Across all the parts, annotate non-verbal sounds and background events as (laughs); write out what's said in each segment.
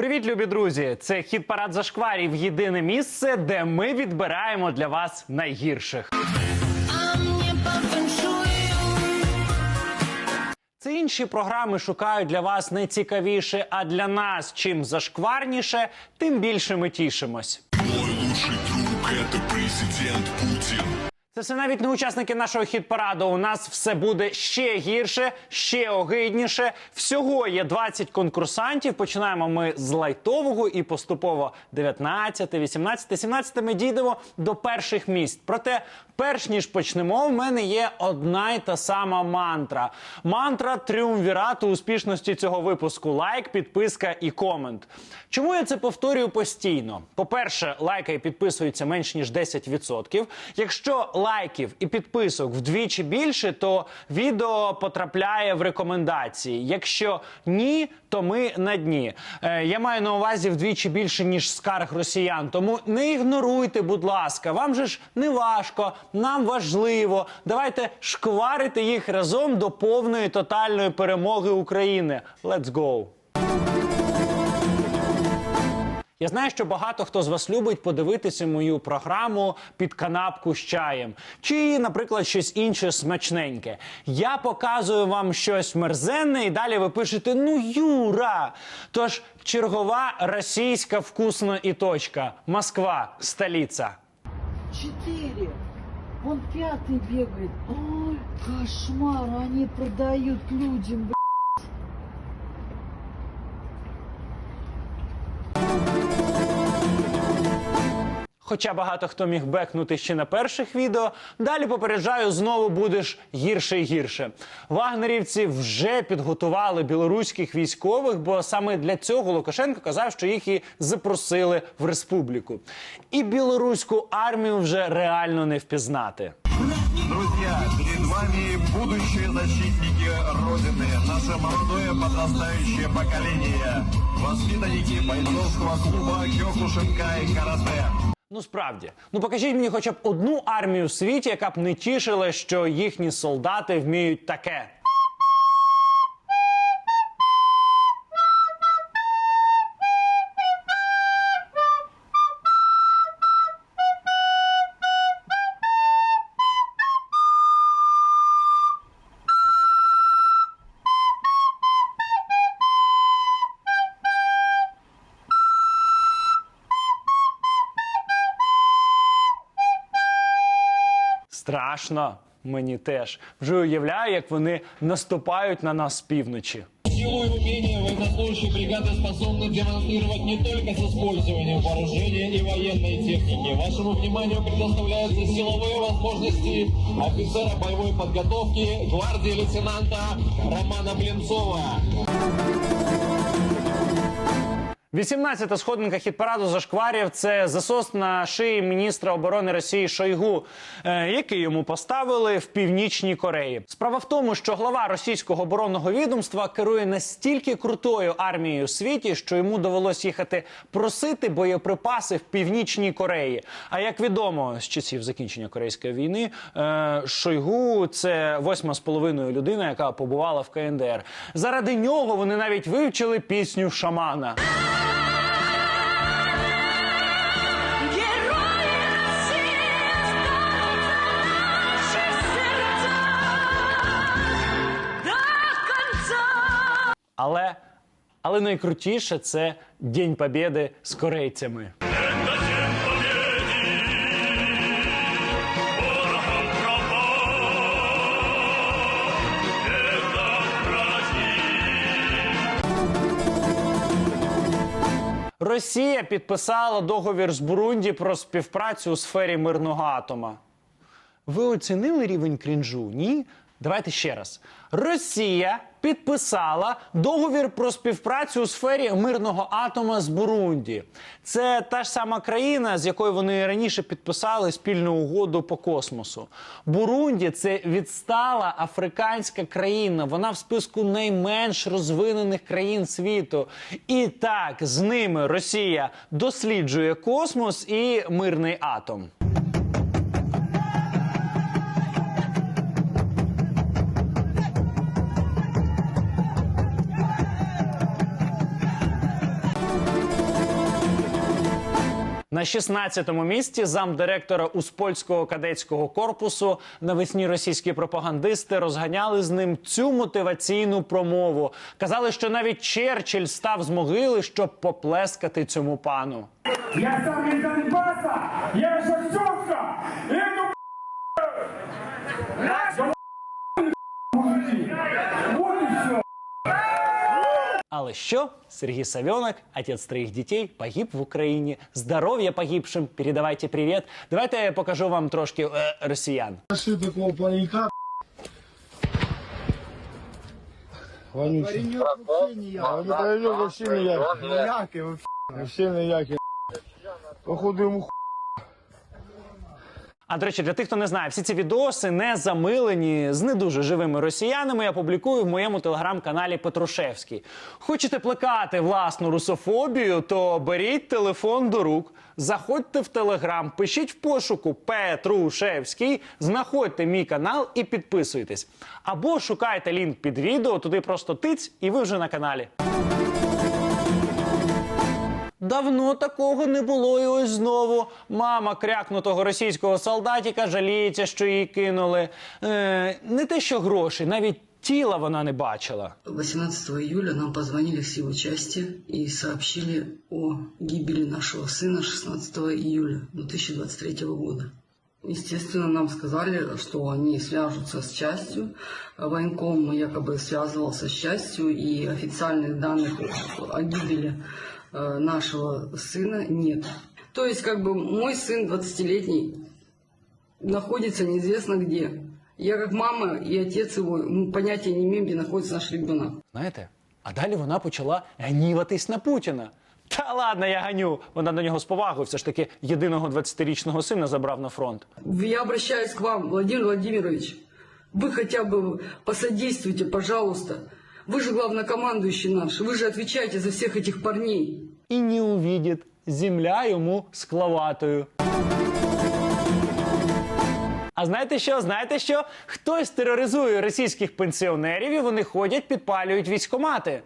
Привіт, любі друзі! Це хіт парад зашкварів. Єдине місце, де ми відбираємо для вас найгірших. Це інші програми шукають для вас найцікавіше, а для нас чим зашкварніше, тим більше ми тішимось. Мой лучший друг это президент Путин. Це все навіть не учасники нашого хіт-параду. У нас все буде ще гірше, ще огидніше. Всього є 20 конкурсантів. Починаємо ми з лайтового і поступово 19, 18, 17 ми дійдемо до перших місць. Проте, перш ніж почнемо, в мене є одна й та сама мантра. Мантра тріумвірату успішності цього випуску. Лайк, підписка і комент. Чому я це повторюю постійно? По-перше, лайка і підписується менш ніж 10%. Якщо лайків і підписок вдвічі більше, то відео потрапляє в рекомендації. Якщо ні, то ми на дні. Е, я маю на увазі вдвічі більше ніж скарг росіян. Тому не ігноруйте, будь ласка. Вам же ж не важко, нам важливо. Давайте шкварити їх разом до повної тотальної перемоги України. Let's go! Я знаю, що багато хто з вас любить подивитися мою програму під канапку з чаєм, чи, наприклад, щось інше смачненьке. Я показую вам щось мерзенне, і далі ви пишете: Ну, Юра! Тож чергова російська вкусна і точка. Москва, столиця. Четыре. Вон пятый бегает. Ой, кошмар, они продают людям. Хоча багато хто міг бекнути ще на перших відео, далі попереджаю, знову будеш гірше і гірше. Вагнерівці вже підготували білоруських військових, бо саме для цього Лукашенко казав, що їх і запросили в республіку. І білоруську армію вже реально не впізнати. Друзья, перед вами будущие защитники Родины, наше молодое подрастающее поколение, воспитанники бойцовского клуба Кёкушинкай Карате. Ну справді, ну покажіть мені хоча б одну армію в світі, яка б не тішила, що їхні солдати вміють таке. Страшно, мені теж. Вже уявляю, як вони наступають на нас з півночі. Силу и умение военнослужащие бригады способны демонстрировать не только с использованием вооружения и военной техники. Вашему вниманию предоставляются силовые возможности офицера боевой подготовки гвардии лейтенанта Романа Блинцова. 18-та сходинка хіт-параду зашкварів це засос на шиї міністра оборони Росії Шойгу, е, який йому поставили в північній Кореї. Справа в тому, що глава російського оборонного відомства керує настільки крутою армією у світі, що йому довелось їхати просити боєприпаси в північній Кореї. А як відомо з часів закінчення корейської війни, е, Шойгу це восьма з половиною людина, яка побувала в КНДР. Заради нього вони навіть вивчили пісню шамана. Але, але найкрутіше це День Побєди з корейцями. Росія підписала договір з Бурунді про співпрацю у сфері мирного атома. Ви оцінили рівень крінжу? Ні? Давайте ще раз. Росія підписала договір про співпрацю у сфері мирного атома з Бурунді. Це та ж сама країна, з якою вони раніше підписали спільну угоду по космосу. Бурунді це відстала африканська країна. Вона в списку найменш розвинених країн світу. І так з ними Росія досліджує космос і мирний атом. На 16-му місці замдиректора Успольського кадетського корпусу навесні російські пропагандисти розганяли з ним цю мотиваційну промову. Казали, що навіть Черчилль став з могили, щоб поплескати цьому пану. Я сам из Донбасса, я Шевченко, эту мужики. Вот и все. Але що? Сергій Савьонок, отець троїх дітей, погиб в Україні. Здоров'я погибшим. Передавайте привіт. Давайте я покажу вам трошки е, росіян. Нашли такого паренька. Вонючий. А не паренек вообще не яркий. Не яркий вообще. Вообще не. Походу ему ху... А до речі, для тих, хто не знає, всі ці відоси не замилені з не дуже живими росіянами. Я публікую в моєму телеграм-каналі Петрушевський. Хочете плекати власну русофобію, то беріть телефон до рук, заходьте в телеграм, пишіть в пошуку Петрушевський, знаходьте мій канал і підписуйтесь. Або шукайте лінк під відео, туди просто тиць, і ви вже на каналі Давно такого не було, і ось знову мама крякнутого російського солдатіка жаліється, що її кинули. Е, не те, що гроші, навіть тіла вона не бачила. 18 июля нам позвонили в силу части и сообщили о гибели нашего сына 16 июля 2023 года. Естественно, нам сказали, что они свяжутся с частью. Военком якобы связывался с частью, и официальных данных о гибели э, нашего сына нет. То есть, как бы, мой сын 20-летний находится неизвестно где. Я как мама и отец его мы понятия не имеем, где находится наш ребенок. Знаєте? А далі вона почала гніватись на Путіна. Та ладно, я ганю. Вона до нього з повагою все ж таки єдиного 20-річного сина забрав на фронт. Я обращаюсь к вам, Владимир Владимирович. Вы хотя бы посодействуйте, пожалуйста. Вы же главнокомандующий наш. Вы же отвечаете за всех этих парней. І не увидить. Земля йому склаватою. А знаєте що? Знаєте що? Хтось тероризує російських пенсіонерів і вони ходять, підпалюють військомати.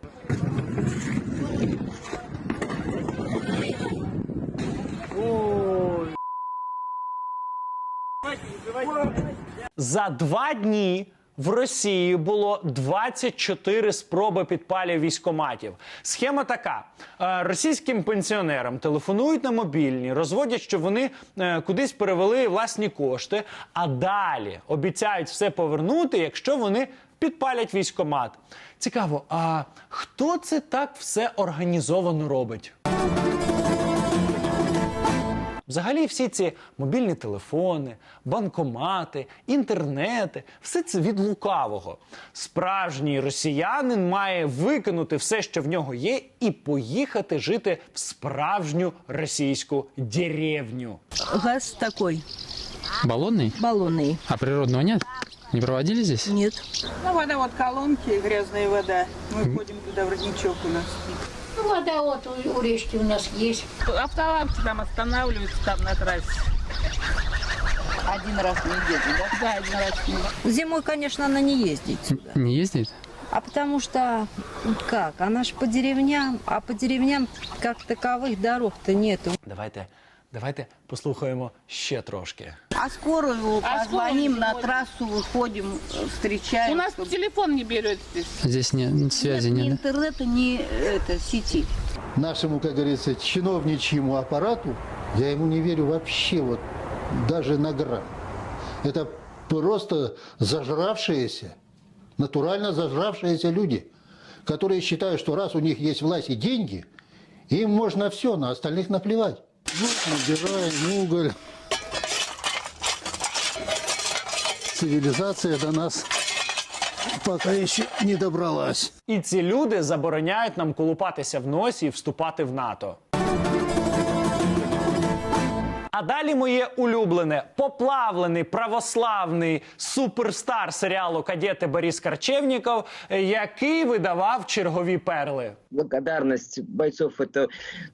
За два дні в Росії було 24 спроби підпалів військоматів. Схема така: Е, російським пенсіонерам телефонують на мобільні, розводять, що вони е, кудись перевели власні кошти, а далі обіцяють все повернути, якщо вони підпалять військомат. Цікаво, а хто це так все організовано робить? Взагалі, всі ці мобільні телефони, банкомати, інтернети все це від лукавого. Справжній росіянин має викинути все, що в нього є, і поїхати жити в справжню російську деревню. Газ такой, Баллонный? баллонный. А природного нет? Не проводили здесь? Нет. Ну, вода вот колонки, грязная вода. Мы ходим туда в родничок у нас. Ну, вода вот у, у речки у нас есть. Автолавки там останавливаются там на трассе. Один раз в неделю, да? Да, один раз в неделю. Зимой, конечно, она не ездит сюда. Не ездит? А потому что, как, она же по деревням, а по деревням как таковых дорог-то нету. Давайте, давайте послухаємо ще трошки. А скорую позвоним, на трассу выходим, встречаем. У нас телефон не берет здесь. Здесь не, связи ни нет. да? интернета, ни это, сети. Нашему, как говорится, чиновничьему аппарату, я ему не верю вообще, вот даже на грамм. Это просто зажравшиеся, натурально зажравшиеся люди, которые считают, что раз у них есть власть и деньги, им можно все, на остальных наплевать. Набираем уголь. Цивилизация до нас пока еще не добралась. І ці люди забороняють нам колупатися в носі і вступати в НАТО. А далі моє улюблене поплавлений православний суперстар серіалу Кадети Борис Карчевніков, який видавав чергові перли. благодарность бойцов это,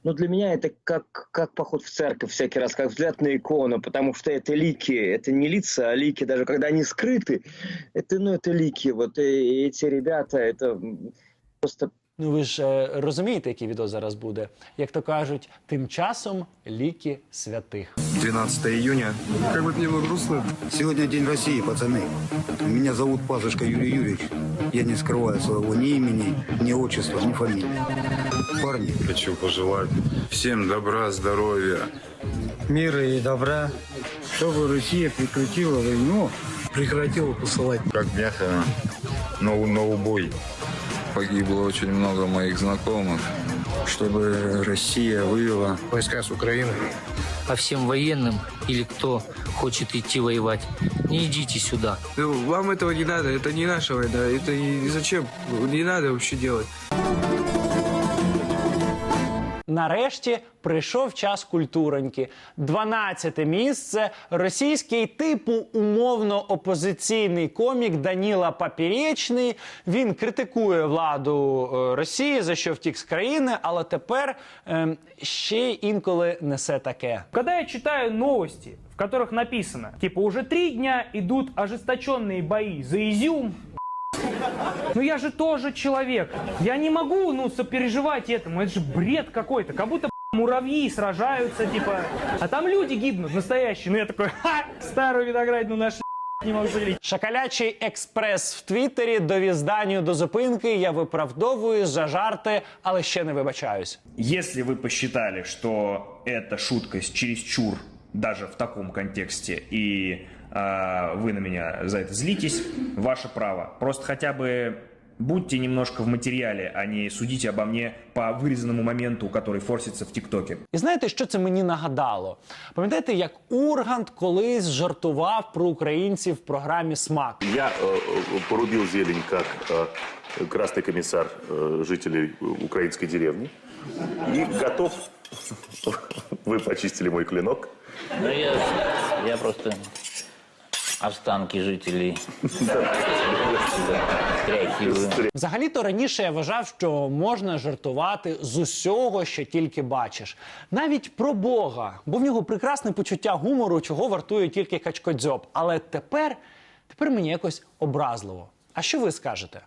ну для меня это как, как поход в церковь всякий раз, как взгляд на икону, потому что это лики, это не лица, а лики, даже когда они скрыты, это, ну это лики, вот и эти ребята, это м, просто Ну ви ж е, розумієте, який відео зараз буде. Як то кажуть, тим часом ліки святих. 12 июня. Как бы не было грустно. Сегодня День России, пацаны. Меня зовут Пазышко Юрий Юрьевич. Я не скрываю своего ни имени, ни отчества, ни фамилии. Парни. Хочу пожелать всем добра, здоровья. Мира и добра. Чтобы Россия прекратила войну, прекратила посылать. Как мясо на, на убой. Погибло очень много моих знакомых. Чтобы Россия вывела войска с Украины. А всем военным или кто хочет идти воевать, не идите сюда. Вам этого не надо, это не наша война, это и зачем? Не надо вообще делать. Нарешті прийшов час культуроньки. 12 місце. Російський типу умовно опозиційний комік Даніла Папірєчний. Він критикує владу е, Росії за що втік з країни, але тепер ем, ще інколи несе таке. Когда я читаю новости, в которых написано, типа, уже три дня идут ожесточенные бои за изюм, ну я же тоже человек. Я не могу, ну, сопереживать этому. Это же бред какой-то. Как будто муравьи сражаются, типа. А там люди гибнут, настоящие. Ну я такой, ха, старую виноградину нашли, не могу поверить. Шакалячий експрес в Твіттері довіз Данію до зупинки. Я виправдовую за жарти, але ще не вибачаюсь. Если вы посчитали, что эта шутка чересчур даже в таком контексте, и а, вы на меня за это злитесь, ваше право. Просто хотя бы будьте немножко в материале, а не судите обо мне по вырезанному моменту, который форсится в ТикТоке. І знаєте, що це мені нагадало? Пам'ятаєте, як Ургант колись жартував про українців в програмі Смак? Я э, порубил зелень как э, красный комиссар э, жителей украинской деревни и готов. (laughs) Вы почистили мой клинок. Да я, я просто останки жителей стряхиваю. Взагалі-то раніше я вважав, що можна жартувати з усього, що тільки бачиш, навіть про Бога, бо в нього прекрасне почуття гумору, чого вартує тільки качкодзьоб. Але тепер, тепер мені якось образливо. А що ви скажете?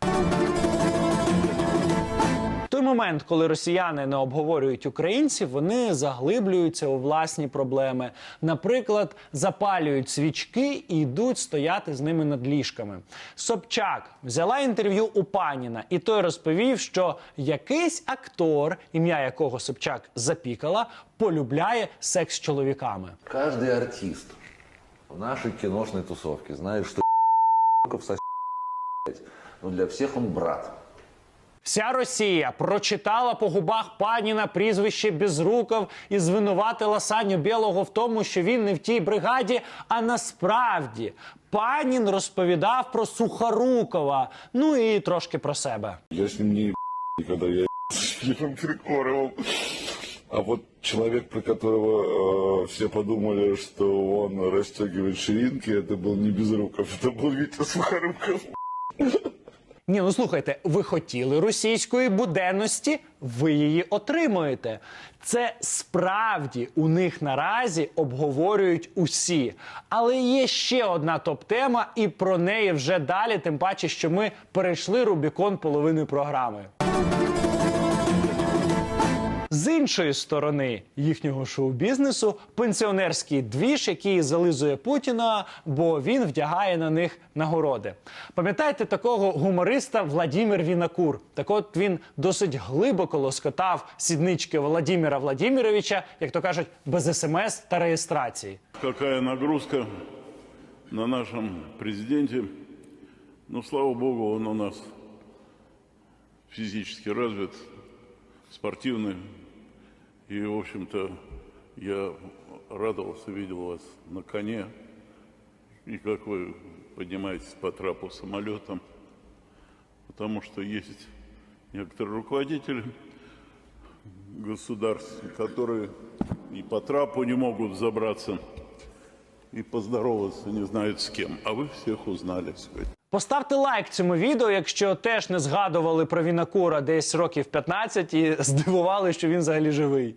Той момент, коли росіяни не обговорюють українців, вони заглиблюються у власні проблеми. Наприклад, запалюють свічки і йдуть стояти з ними над ліжками. Собчак взяла інтерв'ю у паніна, і той розповів, що якийсь актор, ім'я якого Собчак запікала, полюбляє секс з чоловіками. Каждый артист в нашей киношной тусовке знает, что (laughs) сосать, но для всех он брат. Вся Росія прочитала по губах паніна прізвище Безруков і звинуватила Саню Білого в тому, що він не в тій бригаді. А насправді панін розповідав про Сухорукова, ну і трошки про себе. Я с ним не еб***, когда я с Филиппом Киркоровым. (laughs) А вот человек, про которого э, все подумали, что он расстегивает ширинки, это был не Безруков, это был Витя Сухоруков. (laughs) Ні, ну слухайте, ви хотіли російської буденності, ви її отримуєте. Це справді у них наразі обговорюють усі. Але є ще одна топ-тема, і про неї вже далі, тим паче, що ми перейшли Рубікон половини програми. З іншої сторони їхнього шоу-бізнесу пенсіонерський двіж, який зализує Путіна, бо він вдягає на них нагороди. Пам'ятаєте такого гумориста Владимир Вінакур? Так от він досить глибоко лоскотав сіднички Владимира Владимировича, як то кажуть, без смс та реєстрації. Какая нагрузка на нашем президенте. Ну, слава богу, он у нас физически развит, спортивный. И, в общем-то, я радовался, видел вас на коне. И как вы поднимаетесь по трапу самолетом. Потому что есть некоторые руководители государств, которые и по трапу не могут забраться, и поздороваться не знают с кем. А вы всех узнали сегодня. Поставте лайк цьому відео, якщо теж не згадували про Вінакура десь років 15 і (laughs) здивували, що він взагалі живий.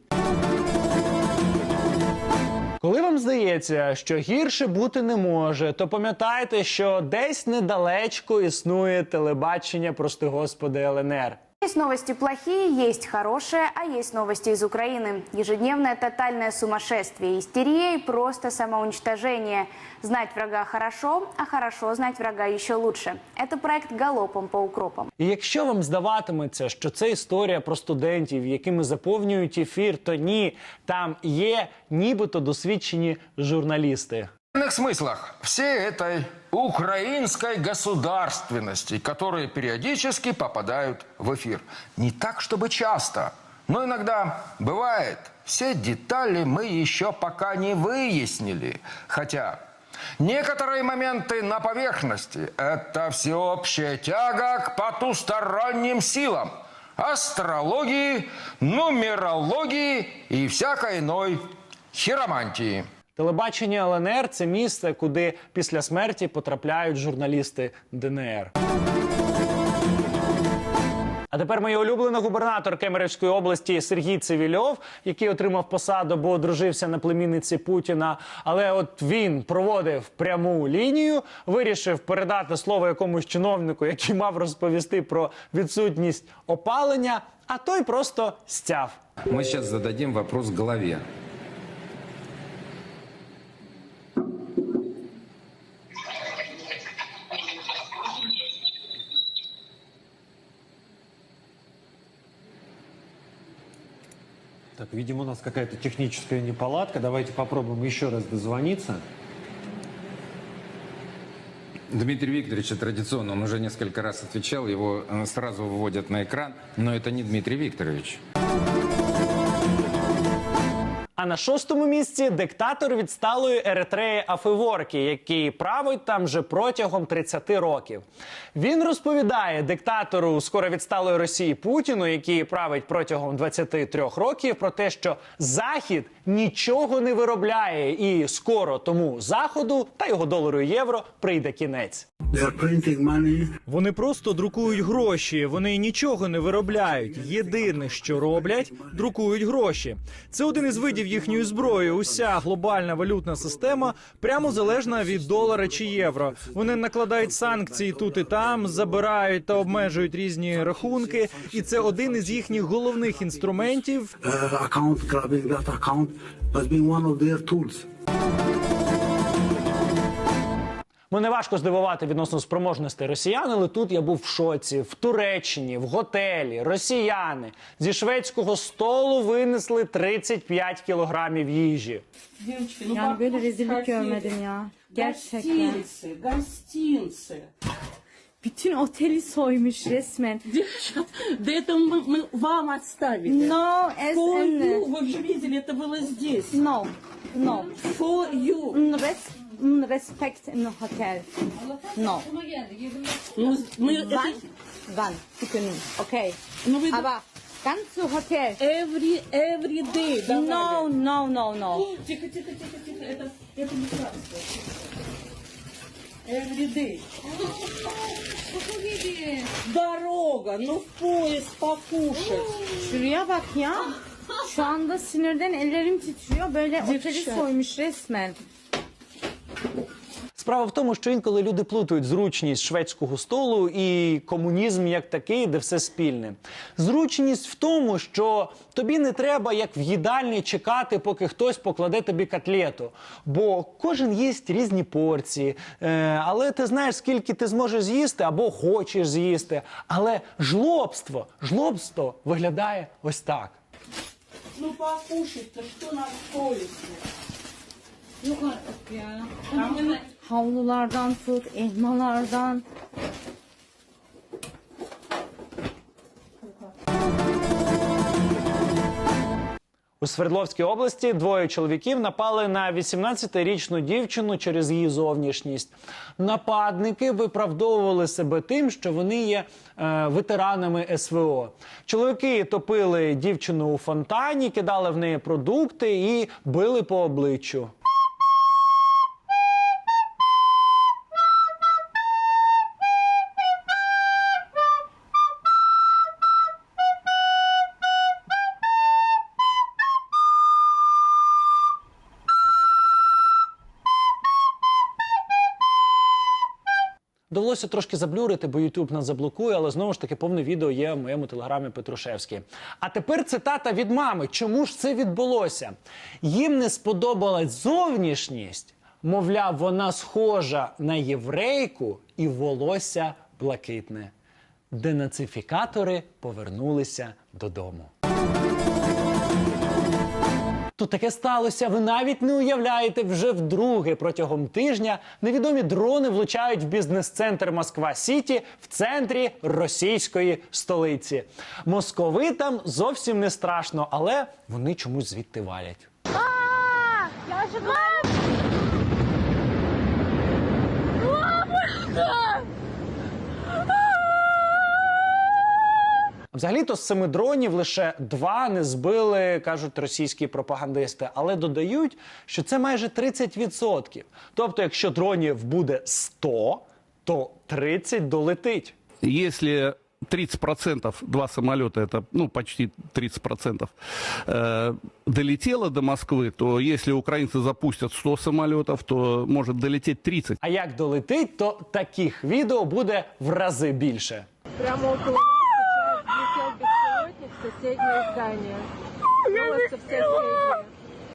Коли вам здається, що гірше бути не може, то пам'ятайте, що десь недалечко існує телебачення, прости господи, ЛНР. Есть новости плохие, есть хорошие, а есть новости из Украины. Ежедневное тотальное сумасшествие, истерия и просто самоуничтожение. Знать врага хорошо, а хорошо знать врага еще лучше. Это проект «Галопом по укропам». І якщо вам здаватиметься, що це історія про студентів, якими заповнюють ефір, то ні, там є нібито досвідчені журналісти. Иных смыслах всей этой украинской государственности, которые периодически попадают в эфир. Не так, чтобы часто, но иногда бывает. Все детали мы еще пока не выяснили. Хотя некоторые моменты на поверхности – это всеобщая тяга к потусторонним силам, астрологии, нумерологии и всякой иной хиромантии. Телебачення ЛНР це місце, куди після смерті потрапляють журналісти ДНР. А тепер моє улюблений губернатор Кемерівської області Сергій Цивільов, який отримав посаду, бо одружився на племінниці Путіна. Але от він проводив пряму лінію, вирішив передати слово якомусь чиновнику, який мав розповісти про відсутність опалення, а той просто стяв. Мы сейчас зададим вопрос голове. Видимо, у нас какая-то техническая неполадка. Давайте попробуем еще раз дозвониться. Дмитрий Викторович традиционно, он уже несколько раз отвечал, его э, сразу выводят на экран, но это не Дмитрий Викторович. А на шостому місці диктатор відсталої Еретреї Афеворкі, який править там вже протягом 30 років. Він розповідає диктатору скоро відсталої Росії Путіну, який править протягом 23 років, про те, що Захід нічого не виробляє, і скоро тому заходу та його долару і євро прийде кінець. Вони просто друкують гроші, вони нічого не виробляють. Єдине, що роблять, друкують гроші. Це один із видів їхньої зброї. Уся глобальна валютна система прямо залежна від долара чи євро. Вони накладають санкції тут і там, забирають та обмежують різні рахунки, і це один із їхніх головних інструментів. Акаунт, grabbing that account, has been one of their tools. Мене важко здивувати відносно спроможностей росіян, але тут я був в шоці. В Туреччині, в готелі, росіяни зі шведського столу винесли 35 кілограмів їжі. Девочки, Yani böyle rezillik görmedim ya. Gerçekten. Гостинцы, гостинцы. Bütün oteli soymuş resmen. Девчат, да это мы, мы вам оставили. No, as For in- you, вы же видели, это было здесь. No, no. For you. Mm, Res, mm, respect in hotel. No. Ну, мы это... Wann? Wann? Bugün. Okay. Ну, вы... Aber ganz zu Hotel. Every, every day давали. No, no, no, no. О, Тихо, тихо, тихо, тихо, это, это не царство. Every day. Дорога, ну в поезд покушать. Şuraya bak ya. Şu anda sinirden ellerim titriyor. Böyle oteli Dipşat. soymuş resmen. Справа в тому, що інколи люди плутають зручність шведського столу і комунізм як такий, де все спільне. Зручність в тому, що тобі не треба, як в їдальні, чекати, поки хтось покладе тобі котлету. Бо кожен їсть різні порції. Е, але ти знаєш, скільки ти зможеш з'їсти або хочеш з'їсти. Але жлобство, жлобство виглядає ось так. Ну покушать-то, что на поезде? Yok artık ya. Havlulardan tut, elmalardan. У Свердловській області двоє чоловіків напали на 18-річну дівчину через її зовнішність. Нападники виправдовували себе тим, що вони є е, ветеранами СВО. Чоловіки топили дівчину у фонтані, кидали в неї продукти і били по обличчю. Довелося трошки заблюрити, бо YouTube нас заблокує, але знову ж таки повне відео є в моєму телеграмі Петрушевський. А тепер цитата від мами. Чому ж це відбулося? Їм не сподобалась зовнішність. Мовляв, вона схожа на єврейку і волосся блакитне. Денацифікатори повернулися додому. То таке сталося. Ви навіть не уявляєте, вже вдруге протягом тижня невідомі дрони влучають в бізнес-центр Москва Сіті в центрі російської столиці. Московитам зовсім не страшно, але вони чомусь звідти валять. Взагалі-то з семи дронів лише два не збили, кажуть російські пропагандисти, але додають, що це майже 30%. Тобто, якщо дронів буде 100, то 30 долетить. Если 30% два самолета, это ну, почти 30%, э, долетело до Москвы, то если украинцы запустят 100 самолетов, то может долететь 30. А як долетить, то таких відео буде в рази більше. Прямо около соседнее здание. Волосы все средние.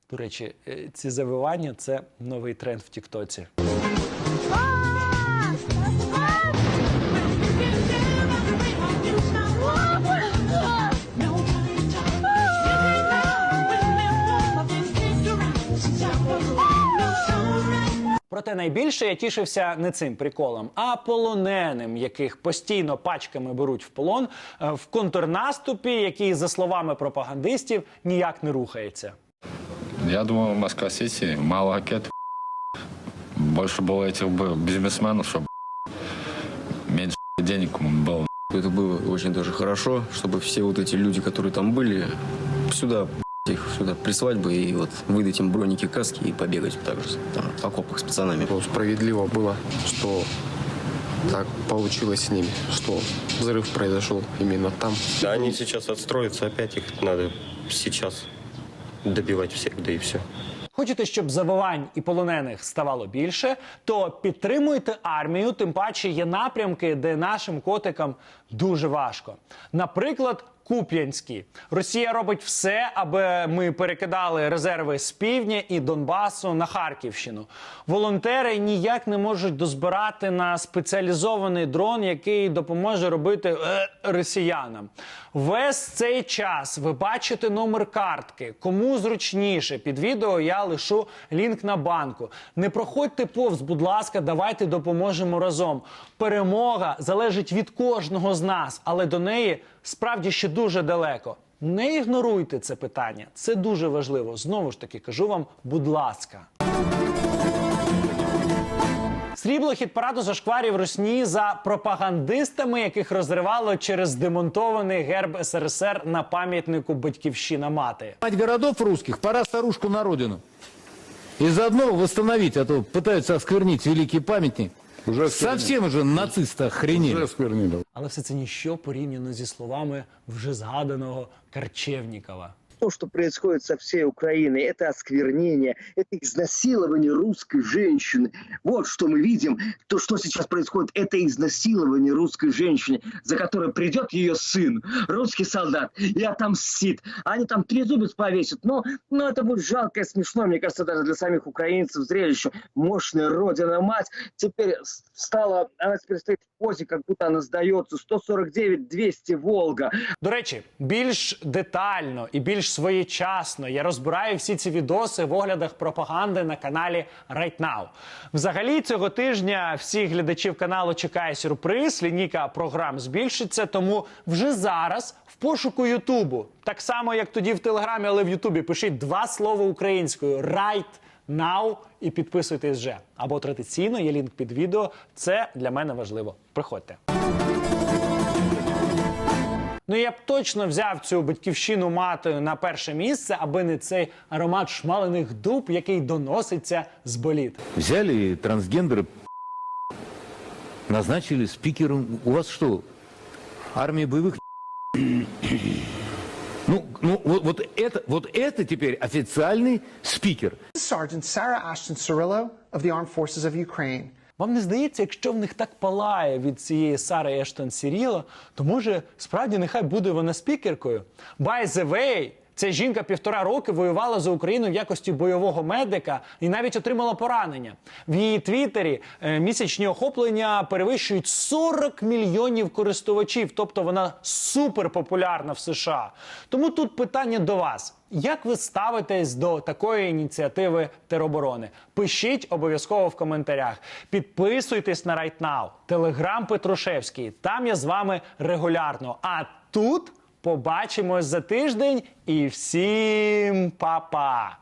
До речі, е, ці завивання це новий тренд в Тіктоці. Проте найбільше я тішився не цим приколом, а полоненим, яких постійно пачками беруть в полон е, в контрнаступі, який, за словами пропагандистів, ніяк не рухається. Я думаю, в Москва-Сити мало ракет. Больше было этих бы бизнесменов, чтобы меньше денег было. Это было очень даже хорошо, чтобы все вот эти люди, которые там были, сюда их сюда прислать бы и вот выдать им броники, каски и побегать так же там, в окопах с пацанами. Справедливо было, что так получилось с ними, что взрыв произошел именно там. Да, они сейчас отстроятся, опять их надо сейчас добивать всех, да и все. Хочете, щоб завивань і полонених ставало більше, то підтримуйте армію. Тим паче є напрямки, де нашим котикам дуже важко. Наприклад, Куп'янський. Росія робить все, аби ми перекидали резерви з півдня і Донбасу на Харківщину. Волонтери ніяк не можуть дозбирати на спеціалізований дрон, який допоможе робити е, росіянам. Весь цей час ви бачите номер картки. Кому зручніше під відео я лишу лінк на банку. Не проходьте повз, будь ласка, давайте допоможемо разом. Перемога залежить від кожного з нас, але до неї справді ще дуже далеко. Не ігноруйте це питання, це дуже важливо. Знову ж таки кажу вам, будь ласка. Срібло хіт параду зашкварів русні за пропагандистами, яких розривало через демонтований герб СРСР на пам'ятнику Батьківщина мати. Мать городов русских, пора старушку на родину. И заодно восстановить, а то пытаются осквернить великий памятник. Уже Совсем уже нацисты охренели. Але все це ніщо порівняно зі словами вже згаданого Карчевнікова. То, что происходит со всей Украиной, это осквернение, это изнасилование русской женщины. Вот что мы видим. То, что сейчас происходит, это изнасилование русской женщины, за которой придет ее сын, русский солдат, и отомстит. Они там трезубец повесят. Но, но это будет жалко и смешно, мне кажется, даже для самих украинцев зрелище. Мощная родина-мать теперь с- стала, она теперь стоит в позе, как будто она сдается. 149-200 Волга. До речі, більш детально і більш своєчасно я розбираю всі ці відоси в оглядах пропаганди на каналі Right Now. Взагалі, цього тижня всіх глядачів каналу чекає сюрприз. Лінійка програм збільшиться, тому вже зараз в пошуку Ютубу, так само як тоді в Телеграмі, але в Ютубі пишіть два слова українською Right Now і підписуйтесь вже. Або традиційно є лінк під відео. Це для мене важливо. Приходьте. Ну я б точно взяв цю батьківщину матою на перше місце, аби не цей аромат шмалених дуб, який доноситься з боліт. Взяли трансгендеры, назначили спикером. У вас что, армия боевых (coughs) Ну, ну вот, вот это, вот это теперь официальный спикер. Sergeant Sarah Ashton Cirillo of the Armed Forces of Ukraine. Вам не здається, якщо в них так палає від цієї Сари Ештон Сіріла, то може справді нехай буде вона спікеркою? By the way, Ця жінка півтора роки воювала за Україну в якості бойового медика і навіть отримала поранення. В її твіттері е, місячні охоплення перевищують 40 мільйонів користувачів, тобто вона суперпопулярна в США. Тому тут питання до вас. Як ви ставитесь до такої ініціативи тероборони? Пишіть обов'язково в коментарях. Підписуйтесь на Right Now, Телеграм Петрушевський. Там я з вами регулярно. А тут Побачимось за тиждень і всім па-па!